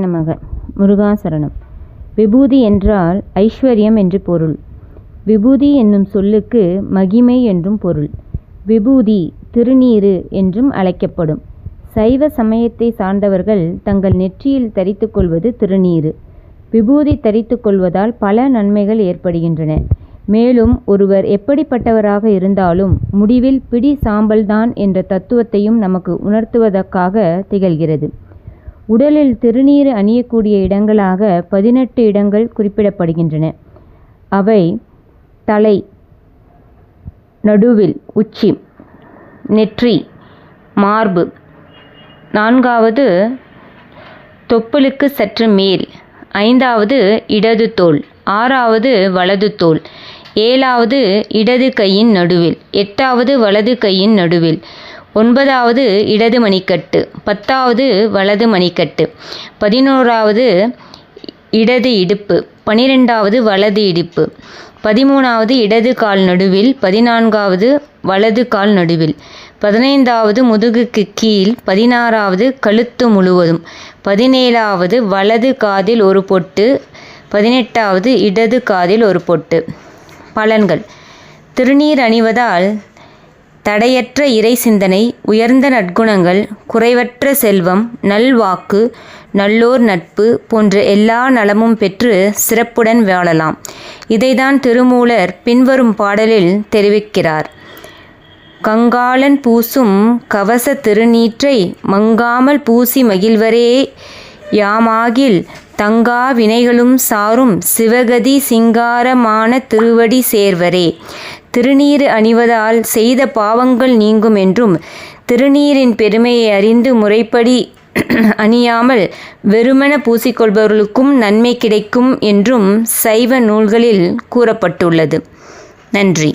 நமக. முருகாசரணம். விபூதி என்றால் ஐஸ்வர்யம் என்று பொருள். விபூதி என்னும் சொல்லுக்கு மகிமை என்றும் பொருள். விபூதி திருநீறு என்றும் அழைக்கப்படும். சைவ சமயத்தை சார்ந்தவர்கள் தங்கள் நெற்றியில் தரித்து கொள்வது திருநீறு விபூதி தரித்து கொள்வதால் பல நன்மைகள் ஏற்படுகின்றன. மேலும் ஒருவர் எப்படிப்பட்டவராக இருந்தாலும் முடிவில் பிடி சாம்பல்தான் என்ற தத்துவத்தையும் நமக்கு உணர்த்துவதற்காக திகழ்கிறது. உடலில் திருநீறு அணியக்கூடிய இடங்களாக பதினெட்டு இடங்கள் குறிப்பிடப்படுகின்றன. அவை தலை நடுவில் உச்சி நெற்றி மார்பு. நான்காவது தொப்புளுக்கு சற்று மேல். ஐந்தாவது இடது தோல். ஆறாவது வலது தோல். ஏழாவது இடது கையின் நடுவில். எட்டாவது வலது கையின் நடுவில். ஒன்பதாவது இடது மணிக்கட்டு பத்தாவது வலது மணிக்கட்டு பதினோராவது இடது இடுப்பு பனிரெண்டாவது வலது இடுப்பு பதிமூணாவது இடது கால் நடுவில் பதினான்காவது வலது கால் நடுவில் பதினைந்தாவது முதுகுக்கு கீழ் பதினாறாவது கழுத்து முழுவதும் பதினேழாவது வலது காதில் ஒரு பொட்டு பதினெட்டாவது இடது காதில் ஒரு பொட்டு. பலன்கள். திருநீர் அணிவதால் தடையற்ற இறை சிந்தனை உயர்ந்த நற்குணங்கள் குறைவற்ற செல்வம் நல்வாக்கு நல்லோர் நட்பு போன்ற எல்லா நலமும் பெற்று சிறப்புடன் வாழலாம். இதைதான் திருமூலர் பின்வரும் பாடலில் தெரிவிக்கிறார். கங்காளன் பூசும் கவச திருநீற்றை மங்காமல் பூசி மகிழ்வரே. யாமாகில் தங்கா வினைகளும் சாரும் சிவகதி சிங்காரமான திருவடி சேர்வரே. திருநீறு அணிவதால் செய்த பாவங்கள் நீங்கும் என்றும் திருநீரின் பெருமையை அறிந்து முறைப்படி அணியாமல் வெறுமென பூசிக்கொள்பவர்களுக்கும் நன்மை கிடைக்கும் என்றும் சைவ நூல்களில் கூறப்பட்டுள்ளது. நன்றி.